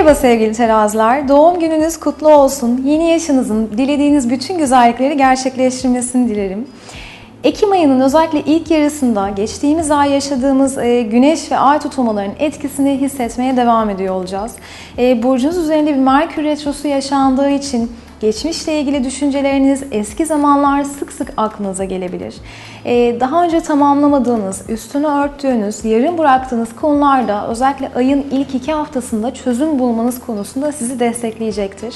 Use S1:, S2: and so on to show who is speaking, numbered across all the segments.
S1: Merhaba sevgili teraziler. Doğum gününüz kutlu olsun. Yeni yaşınızın dilediğiniz bütün güzellikleri gerçekleştirmesini dilerim. Ekim ayının özellikle ilk yarısında geçtiğimiz ay yaşadığımız e, güneş ve ay tutulmalarının etkisini hissetmeye devam ediyor olacağız. E, burcunuz üzerinde bir Merkür Retrosu yaşandığı için geçmişle ilgili düşünceleriniz, eski zamanlar sık sık aklınıza gelebilir. E, daha önce tamamlamadığınız, üstünü örttüğünüz, yarım bıraktığınız konularda özellikle ayın ilk iki haftasında çözüm bulmanız konusunda sizi destekleyecektir.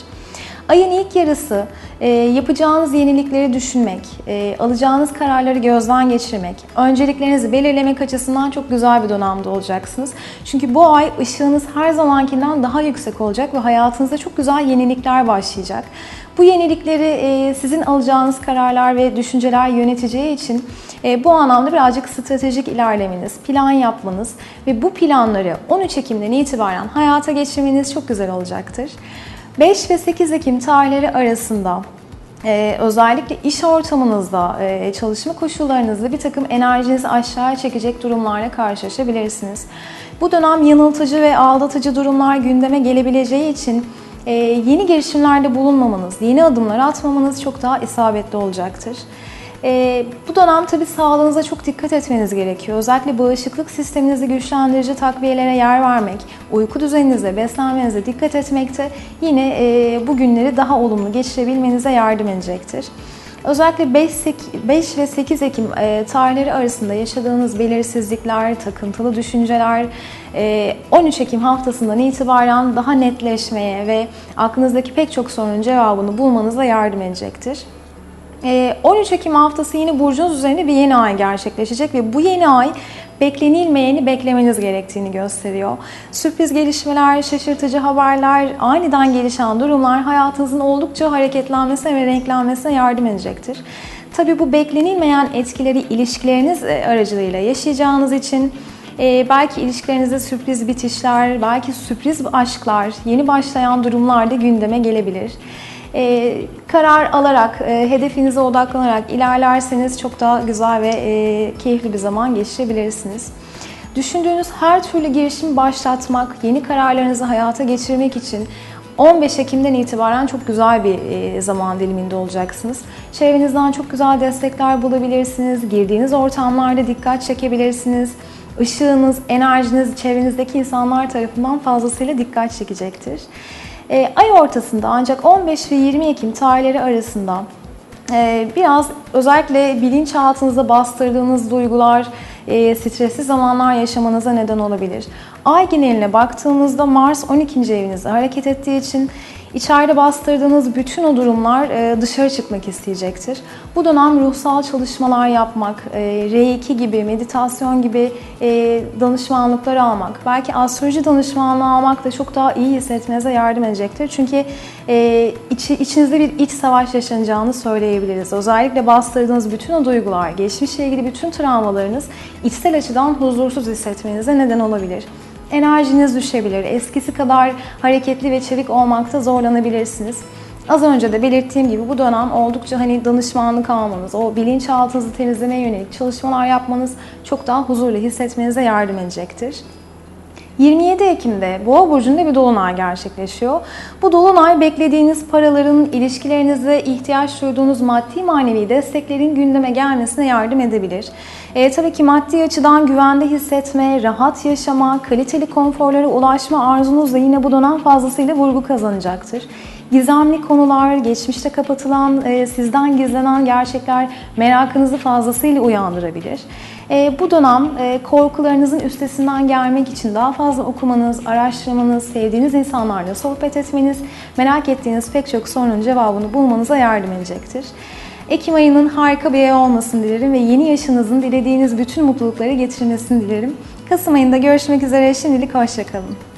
S1: Ayın ilk yarısı e, yapacağınız yenilikleri düşünmek, e, alacağınız kararları gözden geçirmek, önceliklerinizi belirlemek açısından çok güzel bir dönemde olacaksınız. Çünkü bu ay ışığınız her zamankinden daha yüksek olacak ve hayatınızda çok güzel yenilikler başlayacak. Bu yenilikleri e, sizin alacağınız kararlar ve düşünceler yöneteceği için e, bu anlamda birazcık stratejik ilerlemeniz, plan yapmanız ve bu planları 13 Ekim'den itibaren hayata geçirmeniz çok güzel olacaktır. 5 ve 8 Ekim tarihleri arasında ee, özellikle iş ortamınızda, e, çalışma koşullarınızda bir takım enerjinizi aşağıya çekecek durumlarla karşılaşabilirsiniz. Bu dönem yanıltıcı ve aldatıcı durumlar gündeme gelebileceği için e, yeni girişimlerde bulunmamanız, yeni adımlar atmamanız çok daha isabetli olacaktır. Ee, bu dönem tabii sağlığınıza çok dikkat etmeniz gerekiyor. Özellikle bağışıklık sisteminizi güçlendirici takviyelere yer vermek, uyku düzeninize, beslenmenize dikkat etmekte yine e, bu günleri daha olumlu geçirebilmenize yardım edecektir. Özellikle 5, 5 ve 8 Ekim e, tarihleri arasında yaşadığınız belirsizlikler, takıntılı düşünceler 13 e, Ekim haftasından itibaren daha netleşmeye ve aklınızdaki pek çok sorunun cevabını bulmanıza yardım edecektir. 13 ee, Ekim haftası yine burcunuz üzerinde bir yeni ay gerçekleşecek ve bu yeni ay beklenilmeyeni beklemeniz gerektiğini gösteriyor. Sürpriz gelişmeler, şaşırtıcı haberler, aniden gelişen durumlar hayatınızın oldukça hareketlenmesine ve renklenmesine yardım edecektir. Tabii bu beklenilmeyen etkileri ilişkileriniz e, aracılığıyla yaşayacağınız için e, belki ilişkilerinizde sürpriz bitişler, belki sürpriz aşklar, yeni başlayan durumlar da gündeme gelebilir. E, karar alarak, e, hedefinize odaklanarak ilerlerseniz çok daha güzel ve e, keyifli bir zaman geçirebilirsiniz. Düşündüğünüz her türlü girişim başlatmak, yeni kararlarınızı hayata geçirmek için 15 Ekim'den itibaren çok güzel bir e, zaman diliminde olacaksınız. Çevrenizden çok güzel destekler bulabilirsiniz. Girdiğiniz ortamlarda dikkat çekebilirsiniz. Işığınız, enerjiniz çevrenizdeki insanlar tarafından fazlasıyla dikkat çekecektir. E, ay ortasında ancak 15 ve 20 Ekim tarihleri arasında e, biraz özellikle bilinçaltınızda bastırdığınız duygular, e, stresli zamanlar yaşamanıza neden olabilir. Ay geneline baktığımızda Mars 12. evinizde hareket ettiği için İçeride bastırdığınız bütün o durumlar e, dışarı çıkmak isteyecektir. Bu dönem ruhsal çalışmalar yapmak, e, R2 gibi, meditasyon gibi e, danışmanlıkları almak, belki astroloji danışmanlığı almak da çok daha iyi hissetmenize yardım edecektir. Çünkü içinizde bir iç savaş yaşanacağını söyleyebiliriz. Özellikle bastırdığınız bütün o duygular, geçmişle ilgili bütün travmalarınız içsel açıdan huzursuz hissetmenize neden olabilir enerjiniz düşebilir. Eskisi kadar hareketli ve çevik olmakta zorlanabilirsiniz. Az önce de belirttiğim gibi bu dönem oldukça hani danışmanlık almanız, o bilinçaltınızı temizlemeye yönelik çalışmalar yapmanız çok daha huzurlu hissetmenize yardım edecektir. 27 Ekim'de Boğa burcunda bir dolunay gerçekleşiyor. Bu dolunay beklediğiniz paraların, ilişkilerinizde ihtiyaç duyduğunuz maddi manevi desteklerin gündeme gelmesine yardım edebilir. E, tabii ki maddi açıdan güvende hissetme, rahat yaşama, kaliteli konforlara ulaşma arzunuz da yine bu dönem fazlasıyla vurgu kazanacaktır. Gizemli konular, geçmişte kapatılan, e, sizden gizlenen gerçekler merakınızı fazlasıyla uyandırabilir. E, bu dönem e, korkularınızın üstesinden gelmek için daha fazla okumanız, araştırmanız, sevdiğiniz insanlarla sohbet etmeniz, merak ettiğiniz pek çok sorunun cevabını bulmanıza yardım edecektir. Ekim ayının harika bir ay olmasını dilerim ve yeni yaşınızın dilediğiniz bütün mutlulukları getirmesini dilerim. Kasım ayında görüşmek üzere. Şimdilik hoşçakalın.